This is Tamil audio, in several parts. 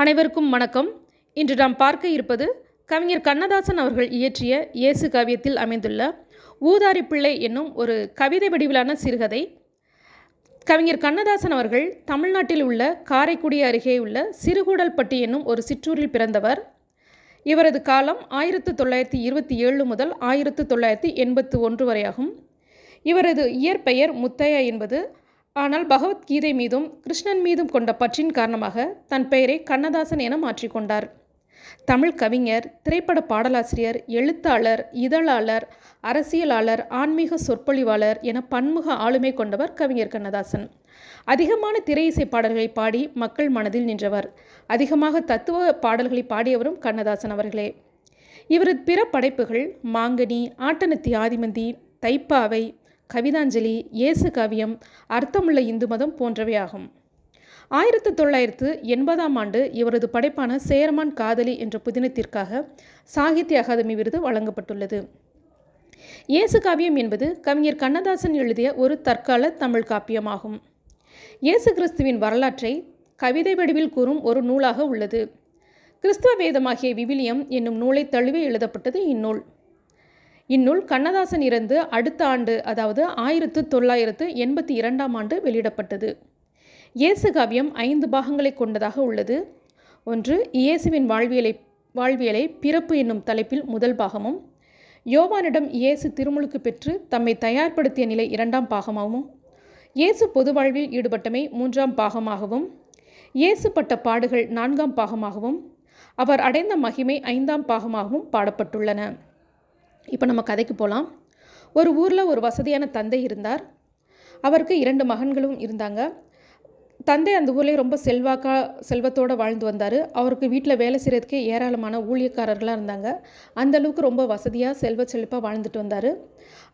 அனைவருக்கும் வணக்கம். இன்று நாம் பார்க்க இருப்பது கவிஞர் கண்ணதாசன் அவர்கள் இயற்றிய இயேசு காவியத்தில் அமைந்துள்ள ஊதாரி பிள்ளை என்னும் ஒரு கவிதை வடிவிலான சிறுகதை. கவிஞர் கண்ணதாசன் அவர்கள் தமிழ்நாட்டில் உள்ள காரைக்குடி அருகே உள்ள சிறுகூடல்பட்டி என்னும் ஒரு சிற்றூரில் பிறந்தவர். இவரது காலம் ஆயிரத்து தொள்ளாயிரத்தி இருபத்தி ஏழு முதல் ஆயிரத்து தொள்ளாயிரத்தி எண்பத்து ஒன்று வரையாகும். இவரது இயற்பெயர் முத்தையா என்பது ஆனால் பகவத்கீதை மீதும் கிருஷ்ணன் மீதும் கொண்ட பற்றின் காரணமாக தன் பெயரை கண்ணதாசன் என மாற்றிக்கொண்டார் தமிழ் கவிஞர் திரைப்பட பாடலாசிரியர் எழுத்தாளர் இதழாளர் அரசியலாளர் ஆன்மீக சொற்பொழிவாளர் என பன்முக ஆளுமை கொண்டவர் கவிஞர் கண்ணதாசன். அதிகமான திரை இசை பாடல்களை பாடி மக்கள் மனதில் நின்றவர். அதிகமாக தத்துவ பாடல்களை பாடியவரும் கண்ணதாசன் அவர்களே. இவரது பிற படைப்புகள் மாங்கனி ஆட்டனத்தி ஆதிமந்தி தைப்பாவை கவிதாஞ்சலி இயேசு காவியம் அர்த்தமுள்ள இந்து மதம் போன்றவை ஆகும் ஆயிரத்து தொள்ளாயிரத்து எண்பதாம் ஆண்டு இவரது படைப்பான சேரமான் காதலி என்ற புதினத்திற்காக சாகித்ய அகாதமி விருது வழங்கப்பட்டுள்ளது. இயேசு காவியம் என்பது கவிஞர் கண்ணதாசன் எழுதிய ஒரு தற்கால தமிழ் காப்பியமாகும். இயேசு கிறிஸ்துவின் வரலாற்றை கவிதை வடிவில் கூறும் ஒரு நூலாக உள்ளது. கிறிஸ்துவ வேதமாகிய விவிலியம் என்னும் நூலை தழுவி எழுதப்பட்டது இந்நூல். இந்நூல் கண்ணதாசன் இறந்து அடுத்த ஆண்டு அதாவது ஆயிரத்து தொள்ளாயிரத்து எண்பத்தி இரண்டாம் ஆண்டு வெளியிடப்பட்டது. இயேசு காவியம் ஐந்து பாகங்களை கொண்டதாக உள்ளது. ஒன்று இயேசுவின் வாழ்வியலை வாழ்வியலை பிறப்பு என்னும் தலைப்பில் முதல் பாகமும் யோவானிடம் இயேசு திருமுழுக்கு பெற்று தம்மை தயார்படுத்திய நிலை இரண்டாம் பாகமாகவும் இயேசு பொது வாழ்வில் ஈடுபட்டமை மூன்றாம் பாகமாகவும் இயேசு பட்ட பாடுகள் நான்காம் பாகமாகவும் அவர் அடைந்த மகிமை ஐந்தாம் பாகமாகவும் பாடப்பட்டுள்ளன. இப்போ நம்ம கதைக்கு போகலாம் ஒரு ஊரில் ஒரு வசதியான தந்தை இருந்தார். அவருக்கு இரண்டு மகன்களும் இருந்தாங்க. தந்தை அந்த ஊர்லேயே ரொம்ப செல்வாக்கா செல்வத்தோடு வாழ்ந்து வந்தார். அவருக்கு வீட்டில் வேலை செய்கிறதுக்கே ஏராளமான ஊழியக்காரர்களாக இருந்தாங்க. அந்த அளவுக்கு ரொம்ப வசதியாக செல்வ செழிப்பாக வாழ்ந்துட்டு வந்தார்.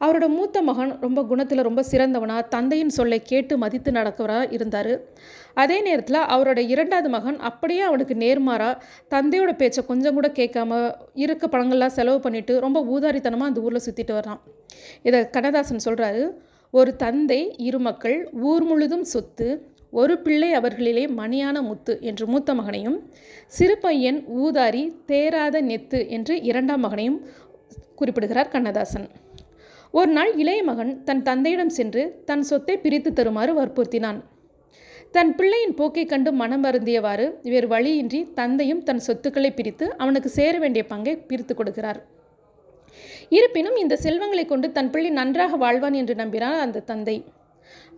அவரோட மூத்த மகன் ரொம்ப குணத்தில் ரொம்ப சிறந்தவனாக தந்தையின் சொல்லை கேட்டு மதித்து நடக்கிறவராக இருந்தார். அதே நேரத்தில் அவரோட இரண்டாவது மகன் அப்படியே அவனுக்கு நேர்மாறாக தந்தையோட பேச்சை கொஞ்சம் கூட கேட்காம இருக்க பணங்கள்லாம் செலவு பண்ணிவிட்டு ரொம்ப ஊதாரித்தனமாக அந்த ஊரில் சுற்றிட்டு வரான் இதை கண்ணதாசன் சொல்கிறாரு ஒரு தந்தை இரு மக்கள் ஊர் முழுதும் சொத்து ஒரு பிள்ளை அவர்களிலே மணியான முத்து என்று மூத்த மகனையும் சிறு பையன் ஊதாரி தேராத நெத்து என்று இரண்டாம் மகனையும் குறிப்பிடுகிறார் கண்ணதாசன். ஒரு நாள் இளைய மகன் தன் தந்தையிடம் சென்று தன் சொத்தை பிரித்து தருமாறு வற்புறுத்தினான். தன் பிள்ளையின் போக்கை கண்டு மனம் வருந்தியவாறு வேறு வழியின்றி தந்தையும் தன் சொத்துக்களை பிரித்து அவனுக்கு சேர வேண்டிய பங்கை பிரித்து கொடுக்கிறார். இருப்பினும் இந்த செல்வங்களை கொண்டு தன் பிள்ளை நன்றாக வாழ்வான் என்று நம்பினார் அந்த தந்தை.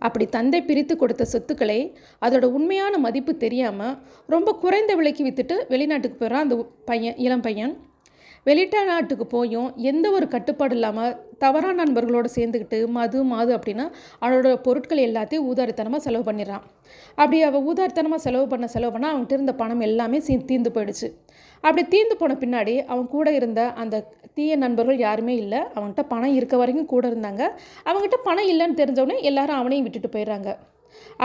அப்படி தந்தை பிரித்து கொடுத்த சொத்துக்களை அதோட உண்மையான மதிப்பு தெரியாமல் ரொம்ப குறைந்த விலைக்கு விற்றுட்டு வெளிநாட்டுக்கு போயிடுறான் அந்த பையன் இளம் பையன். வெளியிட்ட நாட்டுக்கு போயும் எந்த ஒரு கட்டுப்பாடு இல்லாமல் தவறான நண்பர்களோடு சேர்ந்துக்கிட்டு மது மாது அப்படின்னா அவனோட பொருட்கள் எல்லாத்தையும் ஊதாரித்தனமாக செலவு பண்ணிடுறான். அப்படி அவள் ஊதாரித்தனமாக செலவு பண்ண செலவு பண்ணால் அவன்கிட்ட இருந்த பணம் எல்லாமே சீ தீர்ந்து போயிடுச்சு. அப்படி தீர்ந்து போன பின்னாடி அவன் கூட இருந்த அந்த தீய நண்பர்கள் யாருமே இல்லை. அவன்கிட்ட பணம் இருக்க வரைக்கும் கூட இருந்தாங்க. அவங்ககிட்ட பணம் இல்லைன்னு தெரிஞ்சவொடனே எல்லாரும் அவனையும் விட்டுட்டு போயிடுறாங்க.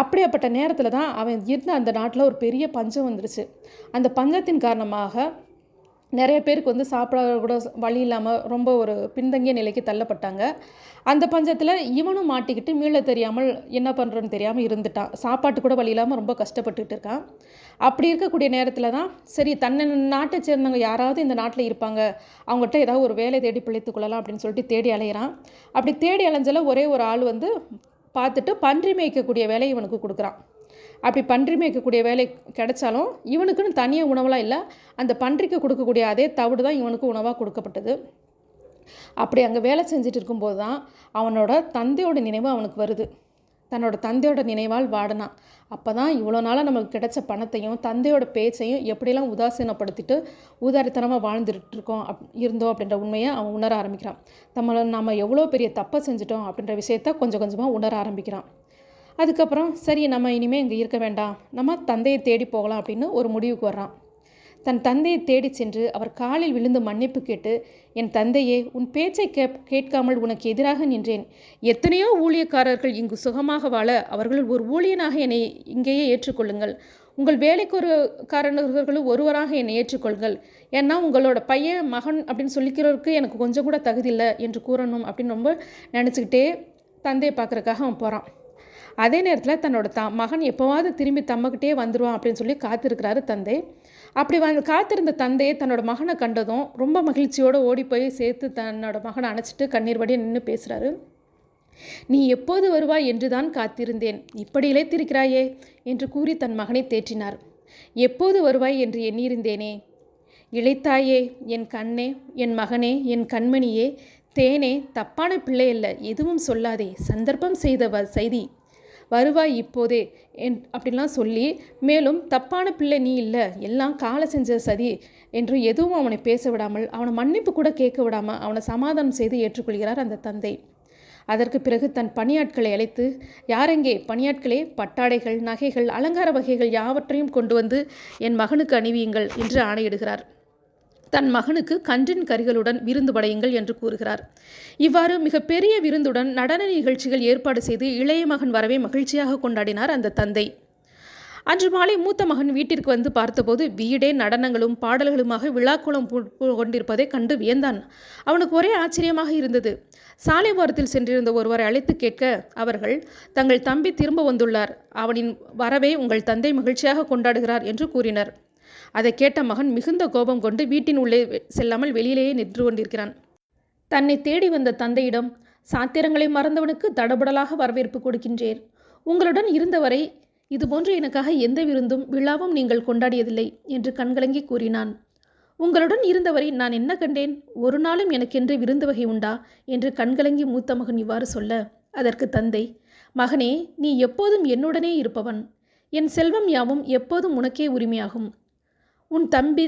அப்படியாப்பட்ட நேரத்தில் தான் அவன் இருந்த அந்த நாட்டில் ஒரு பெரிய பஞ்சம் வந்துடுச்சு அந்த பஞ்சத்தின் காரணமாக நிறைய பேருக்கு வந்து சாப்பிட கூட வழி இல்லாமல் ரொம்ப ஒரு பின்தங்கிய நிலைக்கு தள்ளப்பட்டாங்க. அந்த பஞ்சத்தில் இவனும் மாட்டிக்கிட்டு மீள தெரியாமல் என்ன பண்ணுறோன்னு தெரியாமல் இருந்துட்டான். சாப்பாட்டு கூட வழி இல்லாமல் ரொம்ப கஷ்டப்பட்டுக்கிட்டு இருக்கான். அப்படி இருக்கக்கூடிய நேரத்தில் தான் சரி தன்னை நாட்டை சேர்ந்தவங்க யாராவது இந்த நாட்டில் இருப்பாங்க. அவங்ககிட்ட ஏதாவது ஒரு வேலை தேடி பிழைத்து கொள்ளலாம் அப்படின்னு சொல்லிட்டு தேடி அலையிறான். அப்படி தேடி அலைஞ்சால ஒரே ஒரு ஆள் வந்து பார்த்துட்டு பன்றி மேய்க்கக்கூடிய வேலையை இவனுக்கு கொடுக்குறான். அப்படி பன்றி மேய்க்கக்கூடிய வேலை கிடைச்சாலும் இவனுக்குன்னு தனியாக உணவெலாம் இல்லை. அந்த பன்றிக்கு கொடுக்கக்கூடிய அதே தவிடு தான் இவனுக்கு உணவாக கொடுக்கப்பட்டது. அப்படி அங்கே வேலை செஞ்சுட்டு இருக்கும்போது தான் அவனோட தந்தையோட நினைவு அவனுக்கு வருது. தன்னோட தந்தையோட நினைவால் வாடினான். அப்போ தான் இவ்வளோ நாளாக நமக்கு கிடைச்ச பணத்தையும் தந்தையோட பேச்சையும் எப்படியெல்லாம் உதாசீனப்படுத்திட்டு உதாரித்தனமாக வாழ்ந்துட்டு இருக்கோம் அப் இருந்தோம் அப்படின்ற உண்மையை அவன் உணர ஆரம்பிக்கிறான். நம்மளை நம்ம எவ்வளோ பெரிய தப்பை செஞ்சிட்டோம் அப்படின்ற விஷயத்த கொஞ்சம் கொஞ்சமாக உணர ஆரம்பிக்கிறான். அதுக்கப்புறம் சரி நம்ம இனிமேல் இங்கே இருக்க வேண்டாம். நம்ம தந்தையை தேடி போகலாம் அப்படின்னு ஒரு முடிவுக்கு வர்றான். தன் தந்தையை தேடி சென்று அவர் காலில் விழுந்து மன்னிப்பு கேட்டு என் தந்தையே உன் பேச்சை கே கேட்காமல் உனக்கு எதிராக நின்றேன். எத்தனையோ ஊழியக்காரர்கள் இங்கு சுகமாக வாழ அவர்கள் ஒரு ஊழியனாக என்னை இங்கேயே ஏற்றுக்கொள்ளுங்கள். உங்கள் வேலைக்கு ஒரு காரணர்களும் ஒருவராக என்னை ஏற்றுக்கொள்ளுங்கள். ஏன்னா உங்களோட பையன் மகன் அப்படின்னு சொல்லிக்கிறவருக்கு எனக்கு கொஞ்சம் கூட தகுதி இல்லை என்று கூறணும் அப்படின்னு ரொம்ப நினச்சிக்கிட்டே தந்தையை பார்க்குறக்காக அவன் போகிறான் அதே நேரத்தில் தன்னோட த மகன் எப்போவாவது திரும்பி தம்மக்கிட்டே வந்துடுவான் அப்படின்னு சொல்லி காத்திருக்கிறாரு தந்தை. அப்படி வந்து காத்திருந்த தந்தையை தன்னோட மகனை கண்டதும் ரொம்ப மகிழ்ச்சியோடு ஓடி போய் சேர்த்து தன்னோட மகனை அணைச்சிட்டு கண்ணீர்படியே நின்று பேசுகிறாரு நீ எப்போது வருவாய் என்றுதான் காத்திருந்தேன். இப்படி இழைத்திருக்கிறாயே என்று கூறி தன் மகனை தேற்றினார். எப்போது வருவாய் என்று எண்ணியிருந்தேனே. இழைத்தாயே என் கண்ணே என் மகனே என் கண்மணியே தேனே தப்பான பிள்ளை அல்ல எதுவும் சொல்லாதே. சந்தர்ப்பம் செய்த வ செய்தி. வருவாய் இப்போதே என் அப்படிலாம் சொல்லி மேலும் தப்பான பிள்ளை நீ இல்லை எல்லாம் காலை செஞ்ச சதி என்று எதுவும் அவனை பேச விடாமல் அவனை மன்னிப்பு கூட கேட்க விடாமல் அவனை சமாதானம் செய்து ஏற்றுக்கொள்கிறார் அந்த தந்தை. அதற்கு பிறகு தன் பணியாட்களை அழைத்து யாரெங்கே பணியாட்களே பட்டாடைகள் நகைகள் அலங்கார வகைகள் யாவற்றையும் கொண்டு வந்து என் மகனுக்கு அணிவியுங்கள் என்று ஆணையிடுகிறார். தன் மகனுக்கு கன்றின் கரிகளுடன் விருந்து படையுங்கள் என்று கூறுகிறார். இவ்வாறு மிகப்பெரிய விருந்துடன் நடன நிகழ்ச்சிகள் ஏற்பாடு செய்து இளைய மகன் வரவே மகிழ்ச்சியாக கொண்டாடினார் அந்த தந்தை. அன்று மாலை மூத்த மகன் வீட்டிற்கு வந்து பார்த்தபோது வீடே நடனங்களும் பாடல்களுமாக விழாக்கோலம் கொண்டிருப்பதை கண்டு வியந்தான். அவனுக்கு ஒரே ஆச்சரியமாக இருந்தது. சாலை ஓரத்தில் சென்றிருந்த ஒருவரை அழைத்து கேட்க அவர்கள் தங்கள் தம்பி திரும்ப வந்துள்ளார். அவனின் வரவை உங்கள் தந்தை மகிழ்ச்சியாக கொண்டாடுகிறார் என்று கூறினர். அதை கேட்ட மகன் மிகுந்த கோபம் கொண்டு வீட்டின் உள்ளே செல்லாமல் வெளியிலேயே நின்று கொண்டிருக்கிறான். தன்னை தேடி வந்த தந்தையிடம் சாத்திரங்களை மறந்தவனுக்கு தடபுடலாக வரவேற்பு கொடுக்கின்றேன். உங்களுடன் இருந்தவரை இதுபோன்று எனக்காக எந்த விருந்தும் விழாவும் நீங்கள் கொண்டாடியதில்லை என்று கண்கலங்கி கூறினான். உங்களுடன் இருந்தவரை நான் என்ன கண்டேன்? ஒரு நாளும் எனக்கென்று விருந்து வகை உண்டா? என்று கண்கலங்கி மூத்த மகன் இவ்வாறு சொல்ல அதற்கு தந்தை மகனே நீ எப்போதும் என்னுடனே இருப்பவன். என் செல்வம் யாவும் எப்போதும் உனக்கே உரிமையாகும். உன் தம்பி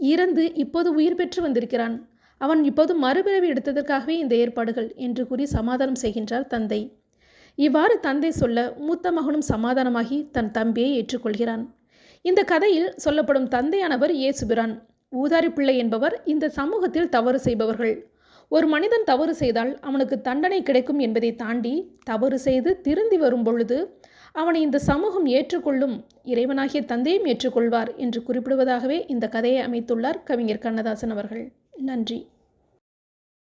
இறந்து இப்போது உயிர் பெற்று வந்திருக்கிறான். அவன் இப்போது மறுபிறவி எடுத்ததற்காகவே இந்த ஏற்பாடுகள் என்று கூறி சமாதானம் செய்கின்றார் தந்தை. இவ்வாறு தந்தை சொல்ல மூத்த மகனும் சமாதானமாகி தன் தம்பியை ஏற்றுக்கொள்கிறான். இந்த கதையில் சொல்லப்படும் தந்தையானவர் இயேசுபிரான். ஊதாரி பிள்ளை என்பவர் இந்த சமூகத்தில் தவறு செய்பவர்கள். ஒரு மனிதன் தவறு செய்தால் அவனுக்கு தண்டனை கிடைக்கும் என்பதை தாண்டி தவறு செய்து திருந்தி வரும் பொழுது அவனை இந்த சமூகம் ஏற்றுக்கொள்ளும் இறைவனாகிய தந்தையும் ஏற்றுக்கொள்வார் என்று குறிப்பிடுவதாகவே இந்த கதையை அமைத்துள்ளார் கவிஞர் கண்ணதாசன் அவர்கள். நன்றி.